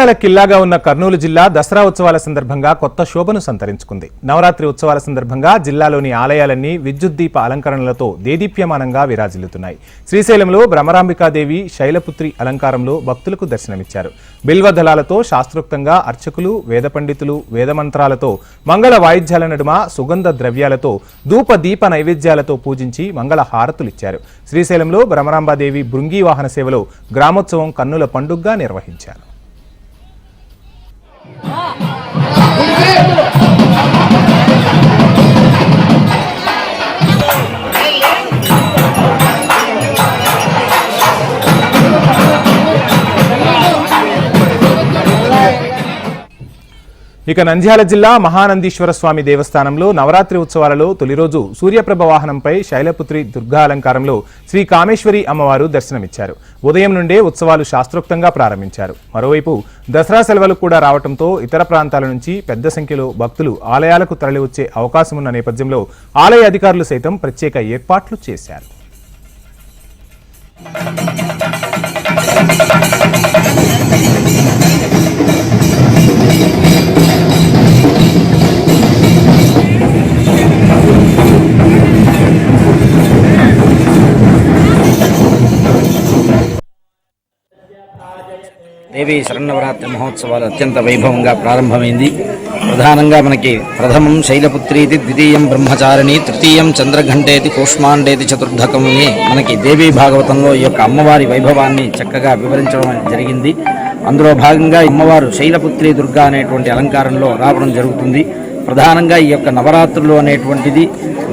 ఆలయాల కిల్లాగా ఉన్న కర్నూలు జిల్లా దసరా ఉత్సవాల సందర్భంగా కొత్త శోభను సంతరించుకుంది. నవరాత్రి ఉత్సవాల సందర్భంగా జిల్లాలోని ఆలయాలన్నీ విద్యుత్ దీప అలంకరణలతో దేదీప్యమానంగా విరాజిల్లుతున్నాయి. శ్రీశైలంలో భ్రమరాంబికాదేవి శైలపుత్రి అలంకారంలో భక్తులకు దర్శనమిచ్చారు. బిల్వదళాలతో శాస్త్రోక్తంగా అర్చకులు వేద పండితులు వేదమంత్రాలతో మంగళ వాయిద్యాల నడుమ సుగంధ ద్రవ్యాలతో ధూప దీప నైవేద్యాలతో పూజించి మంగళ హారతులిచ్చారు. శ్రీశైలంలో భ్రమరాంబాదేవి బృంగీ వాహన సేవలో గ్రామోత్సవం కన్నుల పండుగగా నిర్వహించారు. ఇక నంద్యాల జిల్లా మహానందీశ్వర స్వామి దేవస్థానంలో నవరాత్రి ఉత్సవాలలో తొలి రోజు సూర్యప్రభ వాహనంపై శైలపుత్రి దుర్గాలంకారంలో శ్రీ కామేశ్వరి అమ్మవారు దర్శనమిచ్చారు. ఉదయం నుండే ఉత్సవాలు శాస్త్రోక్తంగా ప్రారంభించారు. మరోవైపు దసరా సెలవులు కూడా రావడంతో ఇతర ప్రాంతాల నుంచి పెద్ద సంఖ్యలో భక్తులు ఆలయాలకు తరలివచ్చే అవకాశం ఉన్న నేపథ్యంలో ఆలయ అధికారులు సైతం ప్రత్యేక ఏర్పాట్లు చేశారు. దేవి శరణవరాత్రి మహోత్సవాలు అత్యంత వైభవంగా ప్రారంభమైంది. ప్రధానంగా మనకి ప్రథమం శైలపుత్రీతి ద్వితీయం బ్రహ్మచారిణి తృతీయం చంద్రఘంటేతి కూష్మాండేతి చతుర్ధకం అని మనకి దేవీ భాగవతంలో ఈ యొక్క అమ్మవారి వైభవాన్ని చక్కగా వివరించడం జరిగింది. అందులో భాగంగా అమ్మవారు శైలపుత్రి దుర్గా అనేటువంటి అలంకారంలో రావడం జరుగుతుంది. ప్రధానంగా ఈ యొక్క నవరాత్రులు అనేటువంటిది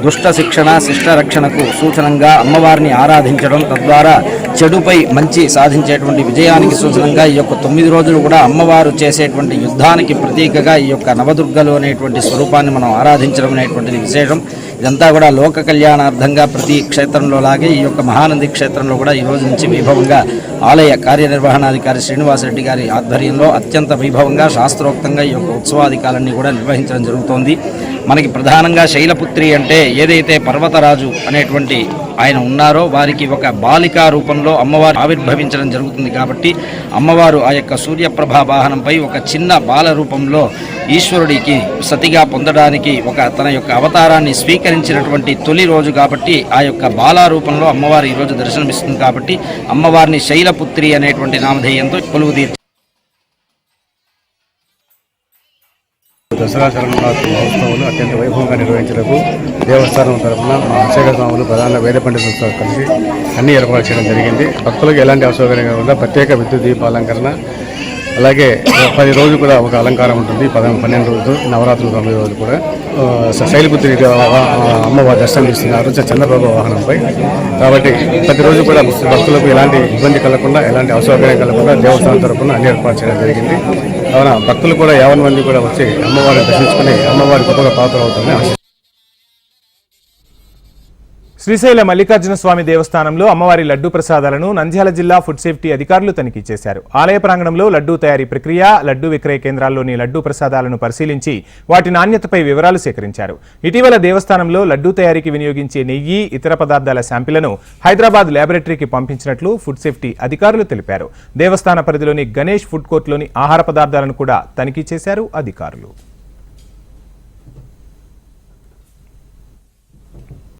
దుష్ట శిక్షణ శిష్ట రక్షణకు సూచనంగా అమ్మవారిని ఆరాధించడం తద్వారా చెడుపై మంచి సాధించేటువంటి విజయానికి సూచనంగా ఈ యొక్క తొమ్మిది రోజులు కూడా అమ్మవారు చేసేటువంటి యుద్ధానికి ప్రతీకగా ఈ యొక్క నవదుర్గలు అనేటువంటి స్వరూపాన్ని మనం ఆరాధించడం అనేటువంటిది విశేషం. ఇదంతా కూడా లోక కళ్యాణార్థంగా ప్రతి క్షేత్రంలో లాగే ఈ యొక్క మహానంది క్షేత్రంలో కూడా ఈ రోజు నుంచి వైభవంగా ఆలయ కార్యనిర్వహణాధికారి శ్రీనివాసరెడ్డి గారి ఆధ్వర్యంలో అత్యంత వైభవంగా శాస్త్రోక్తంగా ఈ యొక్క ఉత్సవాధికాలన్నీ కూడా నిర్వహించడం జరుగుతోంది. మనకి ప్రధానంగా శైలపుత్రి అంటే ఏదైతే పర్వతరాజు అనేటువంటి ఆయన ఉన్నారో వారికి ఒక బాలికా రూపంలో అమ్మవారు ఆవిర్భవించడం జరుగుతుంది కాబట్టి అమ్మవారు ఆ యొక్క సూర్యప్రభా వాహనంపై ఒక చిన్న బాల రూపంలో ఈశ్వరుడికి సతిగా పొందడానికి ఒక తన యొక్క అవతారాన్ని స్వీకరించినటువంటి తొలి రోజు కాబట్టి ఆ యొక్క బాల రూపంలో అమ్మవారు ఈరోజు దర్శనమిస్తుంది కాబట్టి అమ్మవారిని శైలపుత్రి అనేటువంటి నామధేయంతో కొలువు తీర్చి దసరా శరణరాత్రి మహోత్సవాలు అత్యంత వైభవంగా నిర్వహించడానికి దేవస్థానం తరఫున మా అభిషేక స్వాములు ప్రధాన వేద పండితులతో కలిసి అన్ని ఏర్పాటు చేయడం జరిగింది. భక్తులకు ఎలాంటి అసౌకర్యం కాకుండా ప్రత్యేక విద్యుత్ దీప అలంకరణ అలాగే పది రోజులు కూడా ఒక అలంకారం ఉంటుంది. పద పన్నెండు రోజులు నవరాత్రులు తొమ్మిది రోజులు కూడా. శైలిపుత్రి అమ్మవారి దర్శనం ఇస్తున్నారు చంద్రబాబు వాహనంపై. కాబట్టి ప్రతిరోజు కూడా భక్తులకు ఎలాంటి ఇబ్బంది కలగకుండా ఎలాంటి అసౌకర్యం కలగకుండా దేవస్థానం తరఫున అన్ని ఏర్పాటు చేయడం జరిగింది. కావున భక్తులు కూడా యావన్ మంది కూడా వచ్చి అమ్మవారిని దర్శించుకుని అమ్మవారి గొప్పగా పాత్ర అవుతుందని శ్రీశైల మల్లికార్జున స్వామి దేవస్థానంలో అమ్మవారి లడ్డూ ప్రసాదాలను నంద్యాల జిల్లా ఫుడ్ సేఫ్టీ అధికారులు తనిఖీ చేశారు. ఆలయ ప్రాంగణంలో లడ్డూ తయారీ ప్రక్రియ లడ్డూ విక్రయ కేంద్రాల్లోని లడ్డూ ప్రసాదాలను పరిశీలించి వాటి నాణ్యతపై వివరాలు సేకరించారు. ఇటీవల దేవస్థానంలో లడ్డూ తయారీకి వినియోగించే నెయ్యి ఇతర పదార్థాల శాంపిళ్ళను హైదరాబాద్ ల్యాబొరేటరీకి పంపించినట్లు ఫుడ్ సేఫ్టీ అధికారులు తెలిపారు. దేవస్థాన పరిధిలోని గణేష్ ఫుడ్ కోర్టులోని ఆహార పదార్థాలను కూడా తనిఖీ చేశారు అధికారులు.